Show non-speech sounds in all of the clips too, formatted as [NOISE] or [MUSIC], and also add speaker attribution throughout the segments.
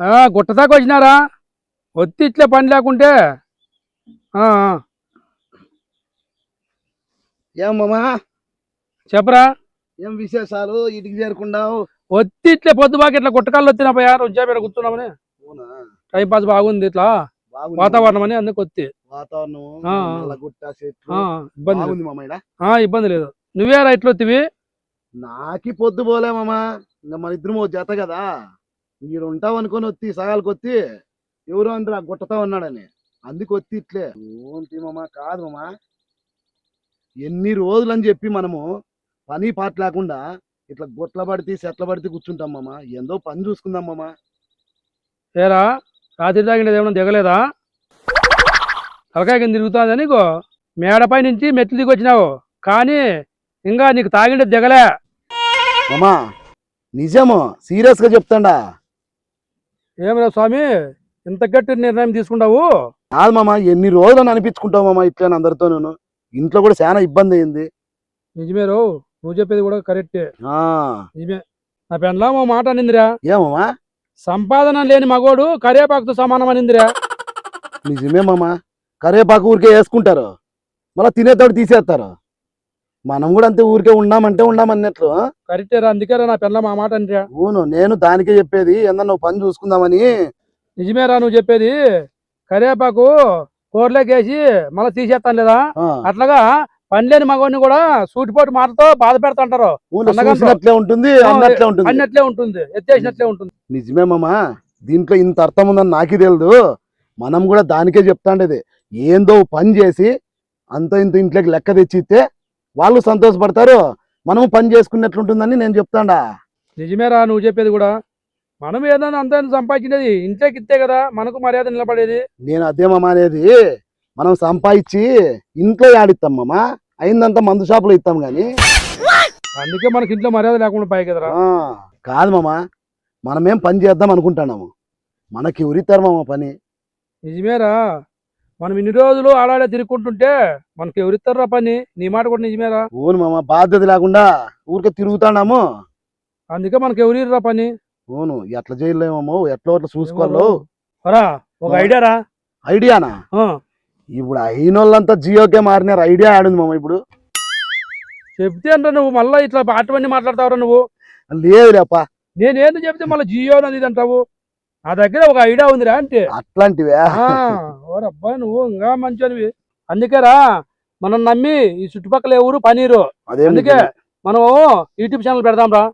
Speaker 1: ఆ, గుట్ట దాకా వచ్చినారా? ఒత్తి ఇట్లే పని లేకుంటే? ఆ, ఆ,
Speaker 2: ఏం మామా?
Speaker 1: చెప్పరా?
Speaker 2: ఏం విశేషాలు? ఇంటికి చేరుకున్నావు?
Speaker 1: ఒత్తి ఇట్లే పొద్దుబాకి ఇట్లా గుట్టకాళ్ళు వచ్చినా పోయా? రోజా కూర్చున్నామని. టైం పాస్ బాగుంది ఇట్లా. వాతావరణం అని అందుకు వచ్చి
Speaker 2: వాతావరణం
Speaker 1: ఇబ్బంది లేదు. నువ్వేరా ఇట్లా వత్తివి
Speaker 2: నాకి పొద్దు పోలే మామ. ఇంకా మన ఇద్దరం జత కదా. మీరు ఉంటావు అనుకొని వచ్చి సగాలకు వచ్చి ఎవరు అంటారు ఆ గుట్టతా ఉన్నాడని. అందుకు వచ్చి ఇట్లే. ఏంటి మామ కాదు మామ. ఎన్ని రోజులు అని చెప్పి మనము పని పాట లేకుండా ఇట్లా గుట్ల పడితే చెట్ల పడితే కూర్చుంటాం మామ. ఎందో పని చూసుకుందాం మామ.
Speaker 1: ఏరా రాత్రి తాగినది ఏమన్నా దిగలేదా? తలకాయ కింద తిరుగుతుందా నీకు? మేడపై నుంచి మెట్లు దిగి వచ్చినావు. కానీ ఇంకా నీకు తాగిండే దిగలే.
Speaker 2: మామా నిజము. సీరియస్గా చెప్తాండా.
Speaker 1: ఏమిరా స్వామి? ఇంత గట్టి నిర్ణయం తీసుకుంటావు?
Speaker 2: కాదు మామ ఎన్ని రోజులు అని అనిపించుకుంటావు మామ ఇట్లా అందరితో నేను ఇంట్లో కూడా చాలా ఇబ్బంది అయింది.
Speaker 1: నిజమేరో నువ్వు చెప్పేది కూడా కరెక్టే.
Speaker 2: ఆ.
Speaker 1: నిజమే. నా పెండ్లా ఓ మాట అనిందిరా.
Speaker 2: ఏమమ్మా
Speaker 1: సంపాదన లేని మగోడు కరివేపాకుతో సమానం అనిందిరా.
Speaker 2: నిజమే మామ. కరివేపాకు ఊరికే వేసుకుంటారు. మళ్ళీ తినేతోడు తీసేస్తారు. మనం కూడా అంతే ఊరికే ఉండామంటే ఉండామన్నట్లు. ఆ?
Speaker 1: కరెక్టేరా అందుకేరా నా పెండ్లా మా మాట అనిరా
Speaker 2: అవును నేను దానికే చెప్పేది ఏందన్నా నువ్వు పని చూసుకుందామని.
Speaker 1: నిజమేరా నువ్వు చెప్పేది. కరివేపాకు కూరలోకేసి మళ్ళీ తీసేస్తాను లేదా?
Speaker 2: ఆ,
Speaker 1: అట్లాగా పని లేని మగవాడిని కూడా సూటిపోటు మాటతో బాధ పెడతాంటారు.
Speaker 2: చూసినట్లే ఉంటుంది
Speaker 1: ఆ,
Speaker 2: అన్నట్లే ఉంటుంది.
Speaker 1: అన్నట్లే ఉంటుంది ఎత్తేసినట్లే ఉంటుంది.
Speaker 2: నిజమే మామ దీంట్లో ఇంత అర్థం ఉందని నాకే తెలియదు మనం కూడా దానికే చెప్తాండేది. ఏందో పని చేసి అంత ఇంత ఇంట్లోకి లెక్క తెచ్చిస్తే వాళ్ళు సంతోషపడతారు. మనము పని చేసుకున్నట్లుంటుందని నేను చెప్తాండా.
Speaker 1: నిజమేరా నువ్వు చెప్పేది కూడా. మనం ఏదైనా అంత సంపాదించినది ఇంట్లోకి ఇస్తే కదా మనకు మర్యాద నిలబడేది.
Speaker 2: నేను అదే మామ అనేది మనం సంపాదించి ఇంట్లో ఆడిస్తాం మామ. అయిందంతా మందు షాపులో ఇస్తాం గాని.
Speaker 1: అందుకే మనకి ఇంట్లో మర్యాద లేకుండా పోయి కదరా.
Speaker 2: కాదు మామ. మనమేం పని చేద్దాం అనుకుంటున్నాము. మనకి ఎవరిస్తారు మామ పని.
Speaker 1: నిజమేరా. మనం ఇన్ని రోజులు ఆడాడే తిరుగుకుంటుంటే మనకి ఎవరిస్తారా పని? నీ మాట కూడా నిజమేరా?
Speaker 2: అవును మామ బాధ్యత లేకుండా ఊరికే తిరుగుతాడాము
Speaker 1: అందుకే మనకి ఎవరిరా పని?
Speaker 2: అవును ఎట్లా చేయలేమో ఎట్లా అట్లా చూసుకోవాలో.
Speaker 1: రా ఒక ఐడియా రా
Speaker 2: ఐడియానా? ఇప్పుడు అయిన వాళ్ళంతా జియోకే మారినారు ఐడియా ఆడింది మామ ఇప్పుడు.
Speaker 1: చెప్తే అంటే నువ్వు మళ్ళీ ఇట్లా అటువంటి మాట్లాడతావురా నువ్వు?
Speaker 2: లేదు రేప
Speaker 1: నేనేంది చెప్తే మళ్ళీ జియో అనేది అంటావు? నా దగ్గర ఒక ఐడియా ఉందిరా అంటే.
Speaker 2: అట్లాంటివే?
Speaker 1: ఓరబ్బా నువ్వు ఇంకా మంచివి అందుకేరా మనం నమ్మి ఈ చుట్టుపక్కల ఎవరు పనీరు.
Speaker 2: అదేం
Speaker 1: అందుకే. మనం యూట్యూబ్ ఛానల్ పెడదాం రా.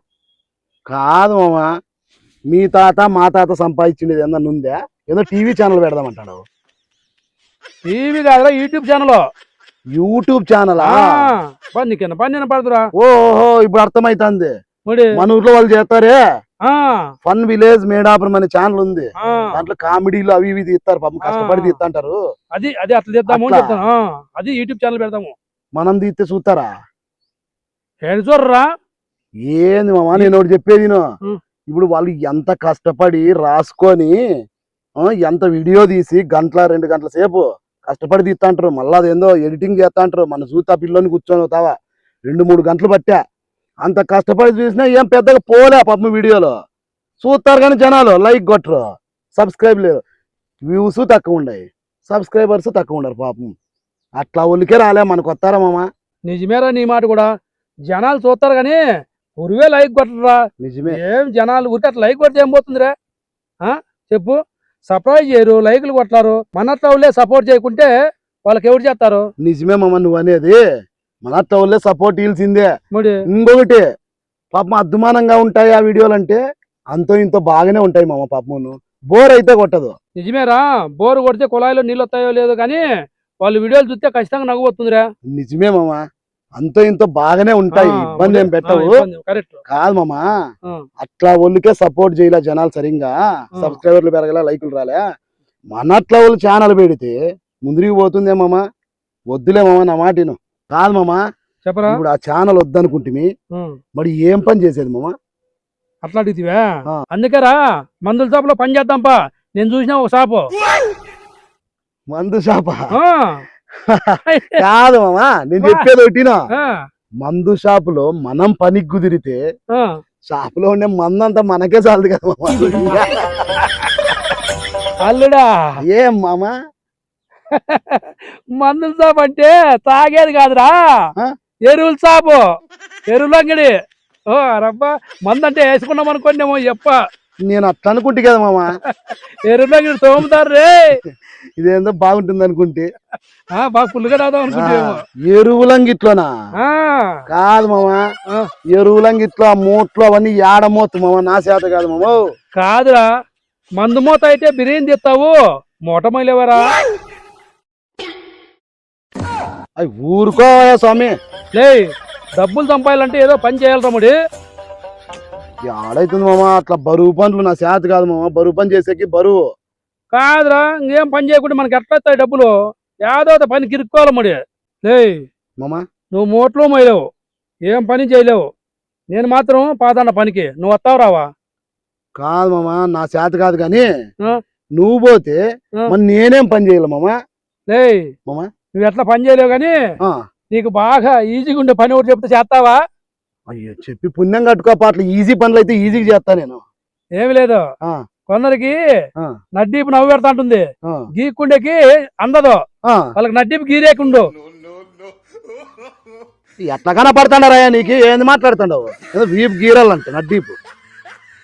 Speaker 2: కాదు మామ మీ తాత మా తాత సంపాదించింది ఏమన్నా ఉందా? ఏదో టీవీ ఛానల్ పెడదామంటాడు.
Speaker 1: టీవీ కాదురా యూట్యూబ్ ఛానల్.
Speaker 2: YouTube channel?
Speaker 1: నీకు పని నేను పడదురా.
Speaker 2: ఓహో ఇప్పుడు అర్థమైతుంది. మన ఊర్లో వాళ్ళు చేస్తారే? ఫన్ విలేజ్ మేడాపురం అనే ఛానల్ ఉంది. దాంట్లో కామెడీలు అవి ఇవి తీస్తారు పాపం కష్టపడి. తీస్తుంటారు.
Speaker 1: అది అది అట్లా ఆ, అది యూట్యూబ్ ఛానల్ పెడదాము
Speaker 2: మనం తీస్తే చూస్తారా?
Speaker 1: చూడరా?
Speaker 2: ఏంది మామ నేను ఒకటి చెప్పేది. ఇప్పుడు వాళ్ళు ఎంత కష్టపడి రాసుకొని ఎంత వీడియో తీసి గంటల రెండు గంటల సేపు కష్టపడి తీస్తాంటారు. మళ్ళీ అదేందో ఎడిటింగ్ చేస్తాంటారు. మన చూతా పిల్లని కూర్చొని అవుతావా రెండు మూడు గంటలు పట్టా. అంత కష్టపడి చూసినా ఏం పెద్దగా పోలే పాపం వీడియోలో. చూస్తారు కానీ జనాలు లైక్ కొట్టరు. సబ్స్క్రైబ్ లేరు. వ్యూస్ తక్కువ ఉన్నాయి. సబ్స్క్రైబర్స్ తక్కువ ఉండరు పాపం. అట్లా ఒలికే రాలే మనకు వస్తారా మామ
Speaker 1: నిజమేరా నీ మాట కూడా. జనాలు చూస్తారు కానీ ఉరివే లైక్ కొట్టరా
Speaker 2: నిజమే.
Speaker 1: ఏం జనాలు ఊరికే అట్లా లైక్ కొడితే ఏం పోతుందిరా? ఆ? చెప్పు. సర్ప్రైజ్ చేయరు లైకులు కొట్టారు. మన వాళ్ళే సపోర్ట్ చేయకుంటే వాళ్ళకి ఎవరు చేస్తారు?
Speaker 2: నిజమే మామ నువ్వు అనేది. మన టౌన్లే సపోర్ట్ ఇల్సిందే ఇంకొకటి పాపం అద్దుమానంగా ఉంటాయి ఆ వీడియోలు అంటే అంతో ఇంతో బాగానే ఉంటాయి మామ పాపం బోర్ అయితే కొట్టదు.
Speaker 1: నిజమేరా బోరు కొడితే కుళాయిలో నీళ్ళు వస్తాయో లేదో కానీ వాళ్ళు వీడియోలు చూస్తే ఖచ్చితంగా వస్తుందిరా
Speaker 2: నిజమే మామ. అంతో ఇంతో బాగానే ఉంటాయి. ఇబ్బంది ఏం పెట్టవు. కాదు మామ. అట్లా ఒళ్ళుకే సపోర్ట్ చేయలే జనాలు సరిగ్గా? సబ్స్క్రైబర్లు పెరగలే లైకులు రాలే? మన అట్లా వాళ్ళు ఛానల్ పెడితే ముందుకు పోతుందే మామ? వద్దులే మామ నా మాట విను. కాదు మామ.
Speaker 1: చెప్పరా?
Speaker 2: ఇప్పుడు ఆ ఛానల్ వద్దనుకుంటుమి.
Speaker 1: ఉం.
Speaker 2: మరి ఏం పని చేసేది మామ?
Speaker 1: అట్లా అడిగితివా
Speaker 2: ఆ.
Speaker 1: అందుకేరా మందుల షాపులో పని చేద్దాంపా. నేను చూసిన ఒక షాపు.
Speaker 2: మందు షాప. [LAUGHS] కాదు మామా నేను చెప్పేది ఒకటినా. మందు షాపులో మనం పనికి కుదిరితే. షాపులో ఉండే మందు అంతా మనకే చాలదు కదా మామ.
Speaker 1: అల్లుడా.
Speaker 2: ఏం మామా? [LAUGHS]
Speaker 1: మందుల షాప్ అంటే తాగేది కాదురా? ఎరువుల షాపు ఎరువుల అంగడి. ఓ రబ్బా మందు అంటే వేసుకున్నాం అనుకోండేమో చెప్ప
Speaker 2: నేను అట్లా అనుకుంటే కదా మామ.
Speaker 1: ఎరువుల అంగడి తోముతారు రే.
Speaker 2: ఇదేందో బాగుంటుంది అనుకుంటే.
Speaker 1: ఆ, బాగా ఫుల్గా రాదాం అనుకుంటేమో.
Speaker 2: ఎరువులంగిట్లోనా
Speaker 1: ఆ,
Speaker 2: కాదు మామ.
Speaker 1: ఆ.
Speaker 2: ఎరువులంగిట్లో ఆ మూట్లు అవన్నీ ఏడమోతు మామ? నా చేత కాదు మామ.
Speaker 1: కాదురా. మందు మూత అయితే బిర్యానీ తెస్తావు. మూట మైలేవరా
Speaker 2: అవి ఊరుకో స్వామి?
Speaker 1: లే డబ్బులు సంపాయాలంటే ఏదో పని చేయాలి తమ్ముడి
Speaker 2: ఆడైతుంది మామ అట్లా బరువు పనులు నా చేత కాదు మామ బరువు పని చేసేకి బరువు.
Speaker 1: కాదురా ఇంకేం పని చేయకుండా మనకి ఎట్లా వస్తాయి డబ్బులు? ఏదో ఒక పని కిరుక్కోవాలి మరి లే
Speaker 2: మామ?
Speaker 1: నువ్వు మూట్లో మొయ్యలేవు ఏం పని చేయలేవు. నేను మాత్రం పాదన్న పనికి. నువ్వు వస్తావు రావా?
Speaker 2: కాదు మామ నా చేత కాదు కానీ? నువ్వు పోతే. మరి నేనేం పని చేయాలి మామ?
Speaker 1: లే
Speaker 2: మామ?
Speaker 1: నువ్వు ఎట్లా పని చేయలేవు కానీ. నీకు బాగా ఈజీగా ఉండే పని ఒకటి చెప్తే చేస్తావా?
Speaker 2: అయ్యో చెప్పి పుణ్యం కట్టుకోప అట్లా ఈజీ పనులు అయితే ఈజీగా చేస్తా నేను.
Speaker 1: ఏమి లేదు. కొందరికి. నడ్డీపు నవ్వు పెడతా ఉంటుంది గీక్కుండేకి అందదు. వాళ్ళకి నడ్డీపు గీరేకుండు
Speaker 2: ఎట్లా కనపడతాడారా నీకు? ఏంది మాట్లాడుతాడావు? ఏదో వీపు గీరాలంట నడ్డీపు.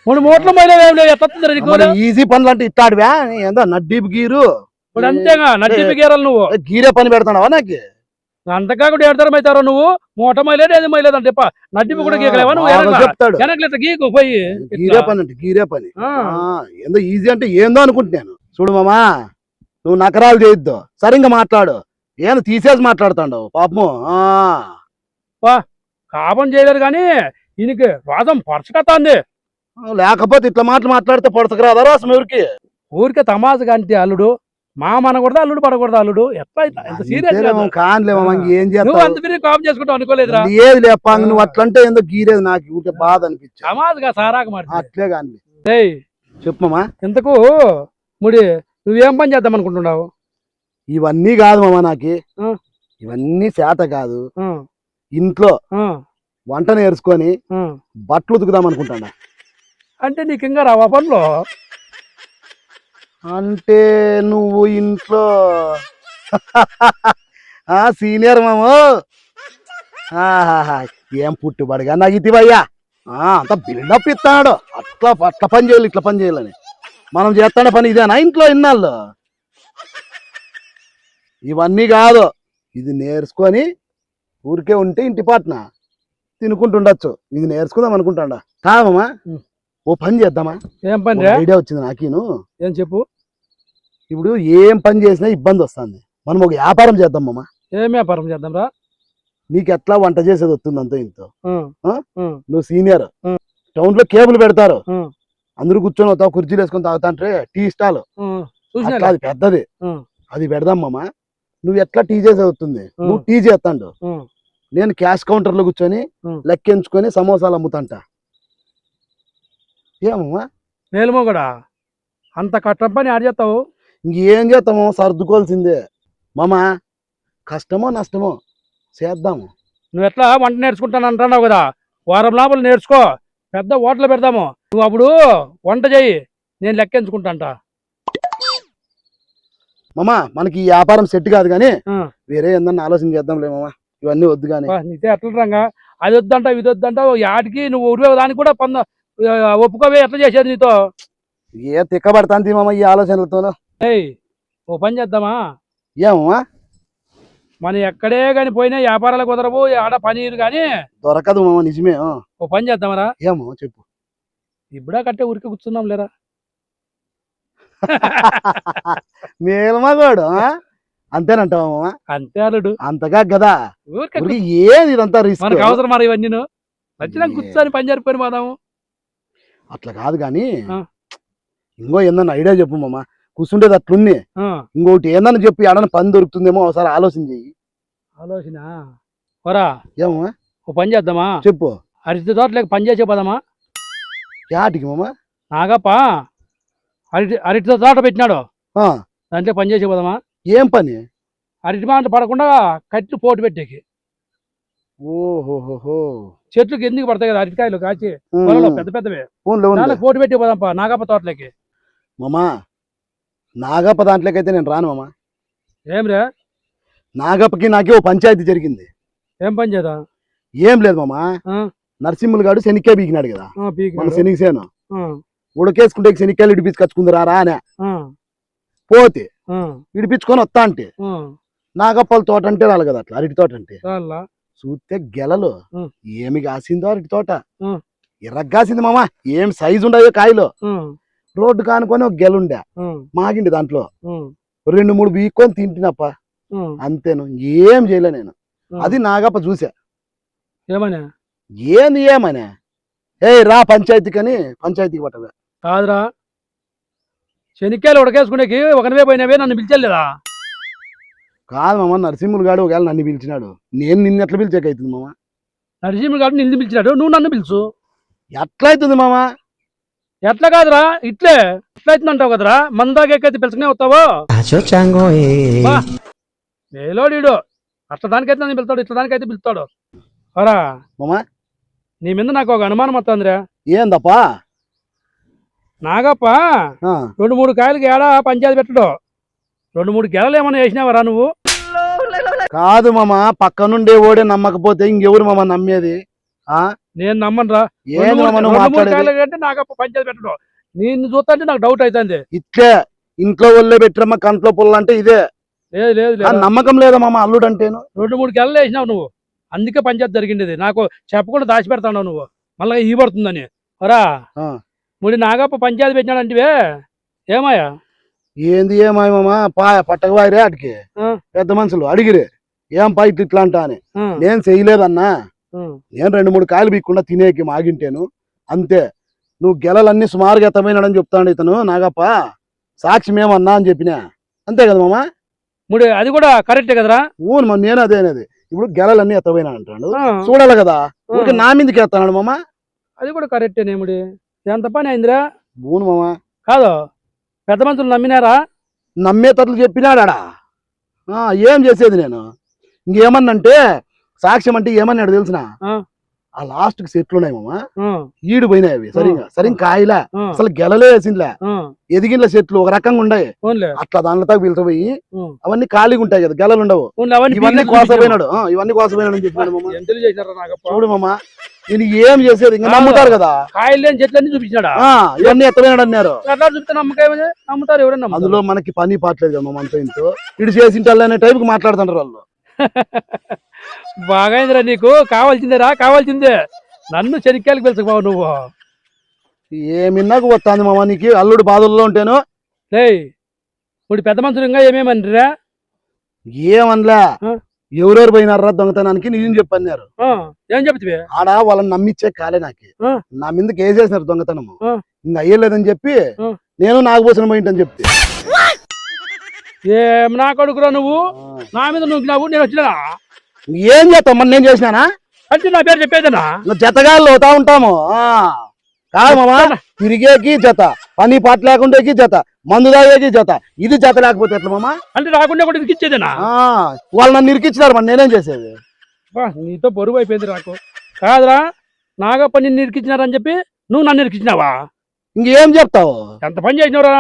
Speaker 1: మూడు మూట్లు మైలేవు ఏం లేవు? ఎట్లా
Speaker 2: ఈజీ పనులు అంటే ఇట్టాడువా ఏందో నడ్డీపు గీరు.
Speaker 1: ఇప్పుడు అంతేగా నడ్డీపు గీరాలు నువ్వు?
Speaker 2: గీరే పని పెడతాడావా నాకు?
Speaker 1: అంతకా కూడా ఎడతారు అవుతారో నువ్వు? మూట మైలేదు ఏది మైలేదు అంటే నడ్డీపు కూడా గీకలేవా నువ్వు?
Speaker 2: చెప్తాడు.
Speaker 1: వెనకలు ఇట్లా గీకు పోయి
Speaker 2: గీరే. పని అంటే గీరే పని. ఏందో ఈజీ అంటే ఏందో అనుకుంటున్నాను. చూడు మామా నువ్వు నకరాలు చేయొద్దు. సరిగ్గా మాట్లాడు. ఏందో తీసేసి మాట్లాడుతాండవు పాపము. ఆ,
Speaker 1: కాపం చేయలేరు కానీ ఈయనకి వాదం పరచకత్తాంది
Speaker 2: లేకపోతే ఇట్లా మాటలు మాట్లాడితే పడతకు రాదా రాసం ఎవరికి?
Speaker 1: ఊరికే తమాజగా అంటే అల్లుడు మా మనకూడదు అల్లుడు పడకూడదు అల్లుడు. ఎట్లా అంత మీరు కాపం చేసుకుంటావు అనుకోలేదురా.
Speaker 2: ఏది లేపాంగ నువ్వు అట్లంటే ఏందో గీరేది నాకు ఊరికే బాధ అనిపించా
Speaker 1: తమాజగా సారాక మాట
Speaker 2: అట్లే కాని
Speaker 1: ఇంతకు ముడి నువ్వేం పని చేద్దాం అనుకుంటున్నావు?
Speaker 2: ఇవన్నీ కాదు మామ నాకు. ఇవన్నీ చేత కాదు. ఇంట్లో వంట నేర్చుకొని. బట్టలు ఉతుకుదాం అనుకుంటాడా
Speaker 1: అంటే నీకు ఇంకా రావా పనులు
Speaker 2: అంటే నువ్వు ఇంట్లో [LAUGHS] ఆ సీనియర్ మాము? ఏం పుట్టుబడిగా నాకు ఇదివయ్యా అంత బిల్డప్ ఇస్తాడు అట్లా అట్లా పని చేయాలి ఇట్లా పని చేయాలని. మనం చేస్తాడే పని ఇదేనా ఇంట్లో ఇన్నాళ్ళు? ఇవన్నీ కాదు. ఇది నేర్చుకొని ఊరికే ఉంటే ఇంటి పాటన. తినుకుంటుండొచ్చు. ఇది నేర్చుకుందాం అనుకుంటాడా. కాదమ్మా. ఓ పని చేద్దామా?
Speaker 1: ఏం పని
Speaker 2: ఐడియా వచ్చింది నాకేను.
Speaker 1: ఏం చెప్పు?
Speaker 2: ఇప్పుడు ఏం పని చేసినా ఇబ్బంది వస్తుంది. మనం ఒక వ్యాపారం చేద్దాం మామ.
Speaker 1: ఏం వ్యాపారం చేద్దాం రా?
Speaker 2: నీకు ఎట్లా వంట చేసేది వస్తుంది అంతో ఇంతో నువ్వు సీనియర్. టౌన్లో కేబుల్ పెడతారు. అందరూ కూర్చొని అవుతావు కుర్చీలు వేసుకొని తాగుతాంటే టీ స్టాల్. అది పెద్దది. అది పెడదాం మామ. నువ్వు ఎట్లా టీ చేసేది వస్తుంది? నువ్వు టీ చేస్తాడు. నేను క్యాష్ కౌంటర్లో కూర్చొని. లెక్కించుకొని సమోసాలు అమ్ముతాంట. ఏమమ్మా?
Speaker 1: మేలుమో కూడా అంత కట్టం పని ఆడ చేస్తావు?
Speaker 2: ఇంకేం చేస్తామో సర్దుకోవాల్సిందే. మామ కష్టమో నష్టమో చేద్దాము.
Speaker 1: నువ్వు ఎట్లా వంట నేర్చుకుంటాను అంటున్నావు కదా? వారం లోపల నేర్చుకో. పెద్ద హోటల్ పెడదాము. నువ్వు అప్పుడు వంట చెయ్యి నేను లెక్కించుకుంటాంట.
Speaker 2: మామ మనకి ఈ వ్యాపారం సెట్ కాదు కానీ. వేరే ఏందన్నా ఆలోచన చేద్దాంలే మామ. ఇవన్నీ వద్దు కానీ.
Speaker 1: నీతే ఎట్లా రంగా? అది వద్దంట ఇది వద్దంట యాడికి నువ్వు ఉరివే దానికి కూడా పొంద ఒప్పుకోవే ఎట్లా చేసేది నీతో?
Speaker 2: ఏ తిక్కబడతాంది మామ ఈ ఆలోచనలతో
Speaker 1: ఏయ్ ఓ పని చేద్దామా?
Speaker 2: ఏమమ్మా?
Speaker 1: మనం ఎక్కడే కానీ పోయినా వ్యాపారాలకు కుదరవు ఆడ పనీరు కానీ
Speaker 2: దొరకదు మామ నిజమే ఆ.
Speaker 1: ఓ పని చేద్దామరా?
Speaker 2: ఏమో చెప్పు.
Speaker 1: ఇప్పుడా కట్టే ఊరికి కూర్చున్నాం లేరా? [LAUGHS]
Speaker 2: మేలమగాడు అంతేనంటావా మామ
Speaker 1: అంతే అల్లుడు.
Speaker 2: అంతగా
Speaker 1: ఊరికే
Speaker 2: ఊరికి ఏది ఇదంతా రిస్క్?
Speaker 1: మనకు అవసరం మరి ఇవన్నీ నచ్చిన కూర్చొని పని జరిపోయి పోదాము
Speaker 2: అట్లా కాదు కానీ
Speaker 1: ఆ.
Speaker 2: ఇంకో ఏందన్న ఐడియా చెప్పు మామ. కూర్చుండేది అట్లుంది. ఇంకోటి ఏందని చెప్పి ఆడన పని దొరుకుతుందేమో ఒకసారి ఆలోచన చెయ్యి.
Speaker 1: ఆలోచన? వరా
Speaker 2: ఏమమ్మా
Speaker 1: ఓ పని చేద్దామా?
Speaker 2: చెప్పు.
Speaker 1: అరటి తోటలోకి పని చేసే పోదామా
Speaker 2: యాటికి మామ?
Speaker 1: నాగప్ప అరటి అరటి తోట పెట్టినాడు. దాంట్లో పని చేసే పోదామా
Speaker 2: ఏం పని?
Speaker 1: అరటి మాట పడకుండా కట్టి పోటు పెట్టేకి.
Speaker 2: ఓహోహోహో.
Speaker 1: చెట్లకు ఎందుకు పడతాయి కదా అరటికాయలు కాచి? పెద్ద పెద్దవి. పోటు పెట్టి పోదాంపా నాగప్ప తోటలోకి.
Speaker 2: మామా నాగప్ప దాంట్లోకైతే నేను రాను మామ.
Speaker 1: ఏం రే?
Speaker 2: నాగప్పకి నాకే ఓ పంచాయతీ జరిగింది.
Speaker 1: ఏం పని చేదా
Speaker 2: ఏం లేదు మామ. నరసింహులు గాడు శనిక్కాయ బీకినాడు కదా. మన శనిసేను
Speaker 1: ఆ,
Speaker 2: ఉడకేసుకుంటే శనిక్కాయలు ఇడిపించుకొచ్చుకుంది రారా అనే. పోతే ఇడిపించుకొని వస్తా అంటే నాగప్పల తోట అంటే రాలి కదా అట్లా అరటి తోట అంటే. చూస్తే గెలలు. ఏమి కాసిందో అరటి తోట.
Speaker 1: ఉం.
Speaker 2: ఎర్రగాసింది మామ. ఏం సైజు ఉండయో కాయలు. రోడ్డు కానుకొని ఒక గెలుండే మాగిండి దాంట్లో. రెండు మూడు బీక్కొని తింటినప్ప. అంతేను. ఏం చేయలే నేను. అది నాగప్ప చూసా.
Speaker 1: ఏమని?
Speaker 2: ఏంది ఏమనే? ఏ రా పంచాయతీకి అని పంచాయతీకి పట్టవే
Speaker 1: కాదురా. శనిక్కాయలు ఉడకేసుకునేకి ఒకనివే పోయినవే నన్ను పిలిచలేదా?
Speaker 2: కాదు మామ నరసింహులు గాడు ఒకవేళ నన్ను పిలిచినాడు. నేను నిన్ను ఎట్లా పిలిచేకైతుంది మామ?
Speaker 1: నరసింహుడు కాబట్టి నిన్ను పిలిచినాడు. నువ్వు నన్ను పిలుచు.
Speaker 2: ఎట్లా అవుతుంది మామ?
Speaker 1: ఎట్లా కాదురా? ఇట్లే. ఇట్లా అవుతుందంటావు కదరా మందాకెక్కైతే పిలుచుకునే వస్తావో? మేలోడీడు అట్లా దానికైతే నన్ను పిలుస్తాడు ఇట్లా దానికైతే పిలుస్తాడు అరా.
Speaker 2: మామ?
Speaker 1: నీ మీద నాకు ఒక అనుమానం వస్తుందిరా
Speaker 2: ఏందప్పా?
Speaker 1: నాగప్ప
Speaker 2: ఆ,
Speaker 1: రెండు మూడు కాయలకి ఏడా పంచాయతీ పెట్టడు. రెండు మూడు గెలలు ఏమన్నా వేసినావరా నువ్వు?
Speaker 2: కాదు మామ పక్కనుండే ఓడే నమ్మకపోతే ఇంకెవరు మామ నమ్మేది?
Speaker 1: నేను కాయలకి అంటే నాగప్ప పంచాయతీ పెట్టడు. నేను చూస్తుంటే నాకు డౌట్ అవుతుంది
Speaker 2: ఇట్లే ఇంట్లో వాళ్ళే పెట్టరమ్మ కంట్లో పుల్ల అంటే ఇదే.
Speaker 1: లేదు లేదు
Speaker 2: నమ్మకం లేదా మామ అల్లుడు అంటేను
Speaker 1: రెండు మూడు గెలలు వేసినావు నువ్వు. అందుకే పంచాయతీ జరిగింది నాకు చెప్పకుండా దాచి పెడతావు నువ్వు. మళ్ళీ ఈ పడుతుందని. రా
Speaker 2: ఆ.
Speaker 1: ముడి నాగప్ప పంచాయతీ పెట్టినాడంటివే. ఏమయ్యా?
Speaker 2: ఏంది ఏమాయ మామ? పాయ పట్టకవాయిరే అడికి
Speaker 1: ఆ.
Speaker 2: పెద్ద మనుషులు. అడిగిరే. ఏం పా ఇట్లా అంటా అని. నేను చేయలేదన్నా. నేను రెండు మూడు కాయలు బీక్కుండా తినేకి మాగింటేను అంతే. నువ్వు గెలలన్నీ సుమారుగా ఎత్తమైనాడని చెప్తాడు ఇతను నాగప్ప. సాక్షి మేమన్నా అని చెప్పినా. అంతే కదా మామ?
Speaker 1: ముడి అది కూడా కరెక్టే కదరా?
Speaker 2: ఊను మరి నేను అదే అనేది. ఇప్పుడు గెలలన్నీ ఎత్తపోయినా అంటాడు చూడాలి కదా. ఊరికే నా మీదకి ఎత్తాడు మామ?
Speaker 1: అది కూడా కరెక్టే ముడి. ఎంత పని అయిందిరా?
Speaker 2: ఊను మామ.
Speaker 1: కాదు పెద్ద మనుషులు నమ్మినారా?
Speaker 2: నమ్మేటట్లు చెప్పినాడా ఆ, ఏం చేసేది నేను? ఇంకేమన్నంటే సాక్ష్యం అంటే ఏమన్నాడు తెలిసిన?
Speaker 1: ఆ.
Speaker 2: లాస్ట్కి సెట్లు ఉన్నాయి మామ?
Speaker 1: ఆ,
Speaker 2: ఈడు పోయినాయి అవి సరిగా సరిగ్గా కాయలే. అసలు గెలలే వేసిందిలే ఎదిగిన చెట్లు ఒక రకంగా
Speaker 1: పోన్లే.
Speaker 2: అట్లా దానిలో పిలిచిపోయి
Speaker 1: ఉం.
Speaker 2: అవన్నీ ఖాళీగా ఉంటాయి కదా గెలలు ఉండవు. ఇవన్నీ కోసపోయినాడు. ఇవన్నీ కోసపోయినాడు అని
Speaker 1: నాగప్ప?
Speaker 2: చూడు మామ నేను ఏం చేసేది? ఇంకా. నమ్ముతారు కదా.
Speaker 1: కాయలు లేని చెట్లన్నీ చూపించినాడా?
Speaker 2: ఆ ఇవన్నీ ఎత్తపోయినాడు అన్నారు.
Speaker 1: నమ్ముతారు ఎవరైనా.
Speaker 2: అందులో మనకి పని పాటలేదు కదా అంత ఇంతో ఇటు చేసింటే అనే టైప్ మాట్లాడుతుంటారు వాళ్ళు. [LAUGHS]
Speaker 1: బాగైందిరా నీకు? కావాల్సిందేరా కావాల్సిందే. నన్ను చెనిక్కాయలకు పిలుచకపోవు నువ్వు?
Speaker 2: ఏమిన్నాకు వస్తుంది మామ నీకు? అల్లుడు బాధల్లో ఉంటేను.
Speaker 1: లేయ్ ఇప్పుడు పెద్ద మనుషులు ఇంకా ఏమేమనిరా?
Speaker 2: ఏమనలే. ఎవరెవరు పోయినారా దొంగతనానికి? నిజం చెప్పన్నారు.
Speaker 1: ఏం చెప్తివి?
Speaker 2: ఆడ వాళ్ళని నమ్మిచ్చే కాలే నాకు. నా మీదకి వేసేసినారు దొంగతనము. ఇంకా అయ్యలేదని చెప్పి. నేను నాగభూషణ పోయింటని చెప్తే.
Speaker 1: ఏం నా కొడుకురా నువ్వు? నా మీద నువ్వు నేను వచ్చినా?
Speaker 2: ఏం చేస్తాం మరి నేను చేసినానా?
Speaker 1: అంటే నా పేరు చెప్పేదేనా?
Speaker 2: ఇంకా జతగాళ్ళు అవుతా ఉంటాము. ఆ. కాదు మామ తిరిగేకి జత పని పాట లేకుండేకి జత మందు తాగేకి జత. ఇది జత లేకపోతే ఎట్లా మామ?
Speaker 1: అంటే రాకుండా కూడా ఇచ్చేదేనా
Speaker 2: ఆ, వాళ్ళు నన్ను ఇరికిచ్చినారు మరి నేనేం చేసేది?
Speaker 1: నీతో బరువు అయిపోయింది నాకు. కాదురా నాగప్ప నిన్ను ఇరికిచ్చినారని చెప్పి నువ్వు నన్ను ఇరికిచ్చినావా?
Speaker 2: ఇంకేం చెప్తావు?
Speaker 1: ఎంత పని చేసినావురా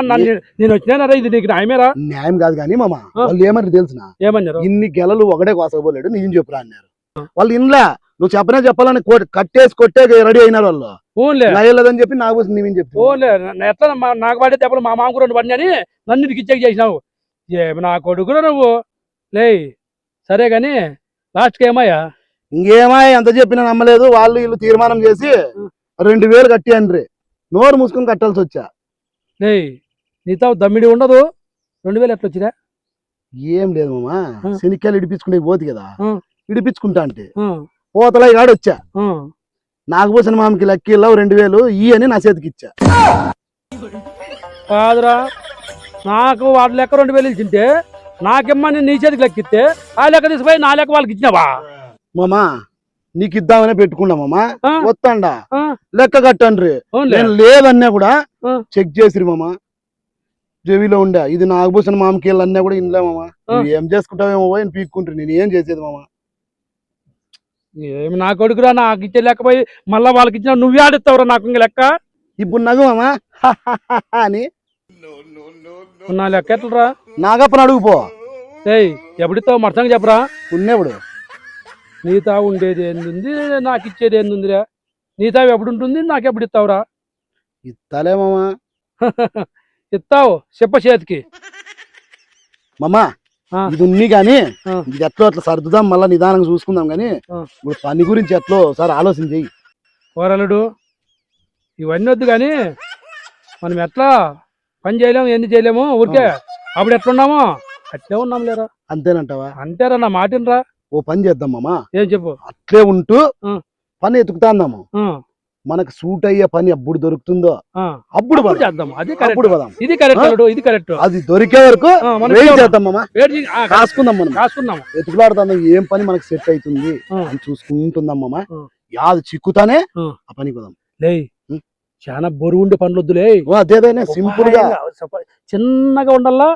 Speaker 1: నేను వచ్చినానరా ఇది నీకు న్యాయమేరా?
Speaker 2: న్యాయం కాదు కానీ మామ. వాళ్ళు ఏమని తెలిసిన?
Speaker 1: ఏమన్నారు?
Speaker 2: ఇన్ని గెలలు ఒకడే కోసపోలేడు నిజం చెప్పురా అన్నారు. వాళ్ళు ఇన్లే నువ్వు చెప్పనే చెప్పాలని కొట్- కట్టేసి కొట్టే రెడీ అయినారు వాళ్ళు. అయ్యలేదని చెప్పి నాకు నేను
Speaker 1: ఎట్లా నాకు పడే దెబ్బలు మా మామ కూడా పడినా అని నన్ను ఇరికిచ్చేకి చేసినావు. ఏమి నా కొడుకురా నువ్వు? లేయ్. సరే కానీ లాస్ట్కి ఏమయ్యా?
Speaker 2: ఇంకేమా ఎంత చెప్పినా నమ్మలేదు. వాళ్ళు వీళ్ళు తీర్మానం చేసి రెండు వేలు కట్టి అండ్రి నోరు మూసుకొని కట్టాల్సి వచ్చా?
Speaker 1: నీతో దమ్మిడి ఉండదు. రెండు వేలు ఎట్లా వచ్చినా
Speaker 2: ఏం లేదు మామా. శనిక్కాయలు ఇడిపించుకునే పోతి కదా. ఇడిపించుకుంటా అంటే. పోతలై వచ్చా. నాగభూషణ మామకి లక్కీలో రెండు వేలు ఈ అని నా చేతికి ఇచ్చా.
Speaker 1: కాదురా నాకు వాటి లెక్క రెండు వేలు ఇచ్చింటే నాకేమ్మని నీ చేతికి లెక్కిస్తే ఆ లెక్క తీసుకుపోయి నా లెక్క వాళ్ళకి ఇచ్చినావా?
Speaker 2: మామా నీకు ఇద్దామనే పెట్టుకున్నా మామా?
Speaker 1: ఆ,
Speaker 2: వస్తాండా? లెక్క కట్టండ్రి. నేను లేదన్నా కూడా. చెక్ చేసిరి మామ. జవిలో ఉండే. ఇది నాగభూషణ మామకి అన్నా కూడా ఇన్లే మామ.
Speaker 1: ఆ.
Speaker 2: నువ్వు ఏం చేసుకుంటావేమో పోయి పీక్కుంటారు నేను ఏం చేసేది మామ?
Speaker 1: ఏమి నా కొడుకురా నాకు ఇచ్చే లెక్క పోయి మళ్ళా వాళ్ళకి ఇచ్చిన నువ్వే ఆడిస్తావురా నాకు ఇంక లెక్క?
Speaker 2: ఇప్పుడు నగు మామ. [LAUGHS] అని.
Speaker 1: నా లెక్క ఎట్లరా?
Speaker 2: నాగప్పని అడుగుపో
Speaker 1: ఏయ్ ఎప్పుడిస్తావు మరసంగా చెప్పరా?
Speaker 2: ఉన్నెప్పుడు.
Speaker 1: నీతా ఉండేది ఏంది నాకు ఇచ్చేది ఏందిరా నీతా ఎప్పుడు ఉంటుంది? నాకు ఎప్పుడు ఇస్తావురా?
Speaker 2: ఇస్తాలే మామ [LAUGHS]
Speaker 1: ఇస్తావు? చెప్ప చేతికి.
Speaker 2: మామా. ఇది ఉంది కానీ. ఇది ఎట్లో అట్లా సర్దుదాం మళ్ళీ నిదానంగా చూసుకుందాం కానీ. ఇప్పుడు పని గురించి ఎట్లో ఒకసారి ఆలోచన చెయ్యి.
Speaker 1: కోరలుడు ఇవన్నీ వద్దు కానీ మనం ఎట్లా పని చేయలేము ఏంది చేయలేము ఊరికే. అప్పుడు ఎట్లున్నామో? అట్లే ఉన్నాం లేరా
Speaker 2: అంతేనంటావా?
Speaker 1: అంతేరా నా మాటినరా.
Speaker 2: ఓ పని చేద్దాం మామా.
Speaker 1: ఏం చెప్పు?
Speaker 2: అట్లే ఉంటూ. పని ఎతుకుతాందాము. మనకు సూట్ అయ్యే పని ఎప్పుడు దొరుకుతుందో. అప్పుడు
Speaker 1: అప్పుడు. చేద్దాం అది
Speaker 2: అప్పుడు పదాం
Speaker 1: ఇది కరెక్ట్ ఇది కరెక్ట్.
Speaker 2: అది దొరికే వరకు వెయిట్
Speaker 1: చేద్దాం.
Speaker 2: మామా. కాసుకుందాం మనం.
Speaker 1: కాసుకుందాం
Speaker 2: ఎతుకులాడుతాం ఏం పని మనకు సెట్ అవుతుంది. అని చూసుకుంటుందాం మామా.
Speaker 1: ఆ.
Speaker 2: యాది చిక్కుతానే
Speaker 1: ఆ.
Speaker 2: పనికి పోదాం.
Speaker 1: చాలా బరువు ఉండే పనులు వద్దులే
Speaker 2: అదేదైనా సింపుల్గా
Speaker 1: చిన్నగా ఉండాలా?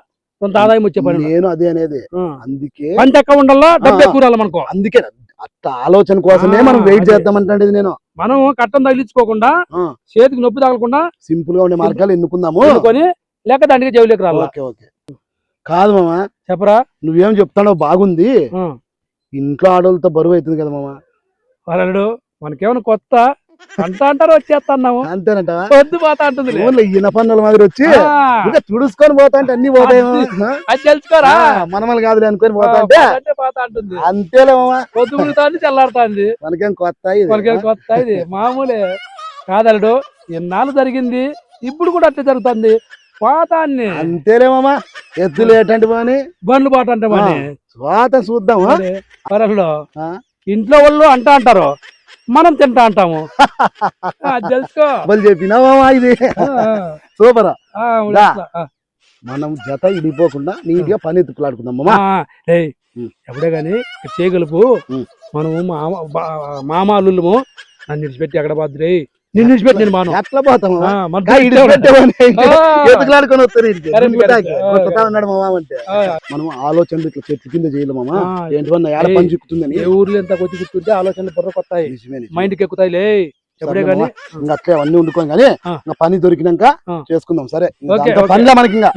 Speaker 1: కొంత ఆదాయం వచ్చే పని.
Speaker 2: నేను అదే అనేది. అందుకే
Speaker 1: పని తక్కువ ఉండాలా డబ్బు. ఎక్కువ మనకు
Speaker 2: అందుకే అట్ట ఆలోచన కోసమే మనం వెయిట్
Speaker 1: అదే.
Speaker 2: చేద్దామంటే నేను
Speaker 1: మనం కట్టం తగిలించుకోకుండా. చేతికి నొప్పి తగలకుండా
Speaker 2: సింపుల్గా ఉండే మార్గాలు ఎన్నుకుందాము
Speaker 1: ఎన్నుకొని లేక దానికి జైలుకి రావాలా
Speaker 2: ఓకే ఓకే కాదు మామ
Speaker 1: చెప్పరా
Speaker 2: నువ్వేం చెప్తానో బాగుంది. ఇంట్లో ఆడవాళ్ళతో బరువు అవుతుంది కదా మామ
Speaker 1: వాళ్ళు మనకేమైనా కొత్త అంట అంటారు వచ్చేస్తున్నాము
Speaker 2: అంతేనంటావా?
Speaker 1: వద్దు పోతా అంటుంది
Speaker 2: ఓన్లీ ఈయన పన్నుల మాదిరి వచ్చి ఇంకా తుడుచుకొని పోతా అంటే అన్ని పోతాయేమో ఆ?
Speaker 1: అది తెలుసుకోరా?
Speaker 2: మనమలు కాదులే అనుకొని పోతా అంటే
Speaker 1: పోతా అంటుంది.
Speaker 2: అంతేలే
Speaker 1: పొద్దు ముడుతుంది చల్లారుతుంది.
Speaker 2: మనకేం కొత్త
Speaker 1: మనకేం కొత్త ఇది. మామూలే. కాదలుడు ఎన్నాళ్ళు జరిగింది ఇప్పుడు కూడా అట్లా జరుగుతుంది. పోతాన్ని.
Speaker 2: అంతేలే మామ. ఎత్తులు ఏటంటి పోని
Speaker 1: బండ్లు అంటే మరి
Speaker 2: స్వాత ఆ?
Speaker 1: ఇంట్లో వాళ్ళు అంటా అంటారు. మనం తింటా అంటాము. తెలుసుకో.
Speaker 2: బలి చెప్పినా మామ ఇది? సూపర్. మనం జత ఇడిపోకుండా నీట్గా పని ఎత్తుకులాడుకుందాం.
Speaker 1: ఎప్పుడే గాని చేయగలుపు. మనము మామ బా- మామ అల్లుళ్ళము నన్ను విడిచిపెట్టి ఎక్కడ బాద్రే నిన్ను విడిచిపెట్టి నేను మాను
Speaker 2: ఎట్లా పోతాం
Speaker 1: ఆ,
Speaker 2: మామ?
Speaker 1: మన
Speaker 2: కా
Speaker 1: దృష్టి
Speaker 2: ఇడిచిపెట్టేవాడిని అయితే
Speaker 1: ఆ.
Speaker 2: ఎత్తుకులాడుకొని వస్తారు ఇంటికి.
Speaker 1: కరెక్ట్,
Speaker 2: గుంటాకి.
Speaker 1: కరెక్ట్.
Speaker 2: కొత్తగా ఉన్నాడు మామ అంటే మనం ఆలోచనలు ఇట్లా చెట్ల కింద చేయలేమా
Speaker 1: ఆ.
Speaker 2: ఏంటి ఏడ. పని చిక్కుతుందని
Speaker 1: ఏ ఊర్లో ఎంత కొద్ది ఆలోచనలు బుర్ర కొత్తాయి. మైండ్కి ఎక్కుతాయిలే ఎప్పుడే
Speaker 2: మామ, ఇంకా అట్లే అవన్నీ వండుకోం కానీ. ఇంకా పని దొరికినాక. చేసుకుందాం. సరే. పనిలే మనకి ఇంకా.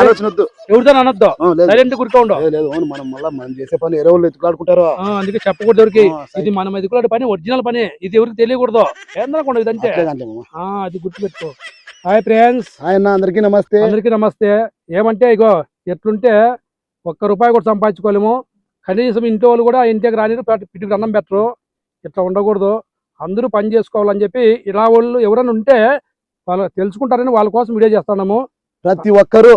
Speaker 2: ఆలోచన వద్దు.
Speaker 1: ఎవరితో అనొద్దు. సైలెంట్ కూర్చోండు
Speaker 2: లేదు, లేదు అవును మనం మళ్ళీ మనం చేసే పని ఎరవలు ఎత్తులాడుకుంటారు
Speaker 1: ఆ, అందుకే చెప్పకూడదు ఎవరికి. ఇది మనం ఎదుకులాడే పని ఒరిజినల్ పని. ఇది ఎవరికి తెలియకూడదు. ఏందనకుండా ఇదంటే? అది గుర్తుపెట్టుకో. హాయ్ ఫ్రెండ్స్
Speaker 2: ఆయన అందరికీ నమస్తే.
Speaker 1: అందరికీ నమస్తే. ఏమంటే ఇగో ఎట్లుంటే ఒక్క రూపాయి కూడా సంపాదించుకోలేము. కనీసం ఇంట్లో వాళ్ళు కూడా ఇంటికి రాని పిటికి అన్నం పెట్టరు. ఇట్లా ఉండకూడదు. అందరూ పని చేసుకోవాలని చెప్పి ఇలా వాళ్ళు ఎవరైనా ఉంటే వాళ్ళు తెలుసుకుంటారని వాళ్ళ కోసం వీడియో చేస్తున్నాము.
Speaker 2: ప్రతి ఒక్కరూ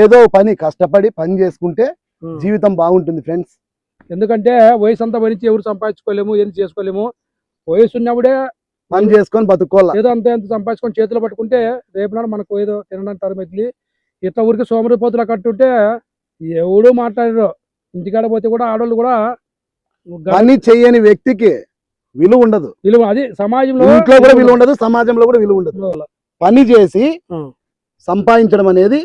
Speaker 2: ఏదో పని కష్టపడి పని చేసుకుంటే. జీవితం బాగుంటుంది ఫ్రెండ్స్.
Speaker 1: ఎందుకంటే వయసు అంతా భరించి ఎవరు సంపాదించుకోలేము ఏం చేసుకోలేము. వయసు ఉన్నప్పుడే
Speaker 2: పని చేసుకొని బతుక్కోవాల?
Speaker 1: ఏదో అంత ఎంత సంపాదించుకొని చేతిలో పట్టుకుంటే రేపు నాడు మనకు ఏదో తినడానికి తరం ఎత్తులి ఇట్లా ఊరికి సోమరిపోతులు కట్టుంటే ఎవడు మాట్లాడరు. ఇంటికాడ పోతే కూడా ఆడవాళ్ళు కూడా
Speaker 2: పని చెయ్యని వ్యక్తికి విలువ ఉండదు
Speaker 1: విలువ అది సమాజంలో
Speaker 2: ఇంట్లో కూడా విలువ ఉండదు సమాజంలో కూడా విలువ ఉండదు. పని చేసి. సంపాదించడం అనేది.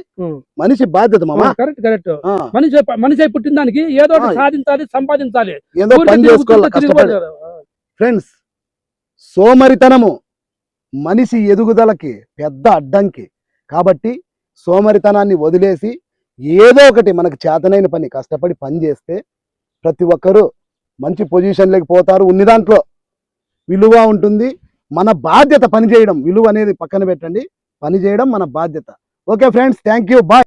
Speaker 2: మనిషి బాధ్యత మామ
Speaker 1: కరెక్ట్ కరెక్ట్ మనిషి మనిషి పుట్టిన దానికి ఏదో. సాధించాలి సంపాదించాలి
Speaker 2: ఏదో పని చేసుకోవాలి కష్టపడి. ఫ్రెండ్స్ సోమరితనము మనిషి ఎదుగుదలకి పెద్ద అడ్డంకి కాబట్టి సోమరితనాన్ని వదిలేసి ఏదో ఒకటి మనకు చేతనైన పని కష్టపడి పని చేస్తే ప్రతి ఒక్కరూ మంచి పొజిషన్లోకి పోతారు ఉన్ని దాంట్లో విలువ ఉంటుంది. మన బాధ్యత పనిచేయడం విలువ అనేది పక్కన పెట్టండి. పని చేయడం మన బాధ్యత. Okay friends thank you bye.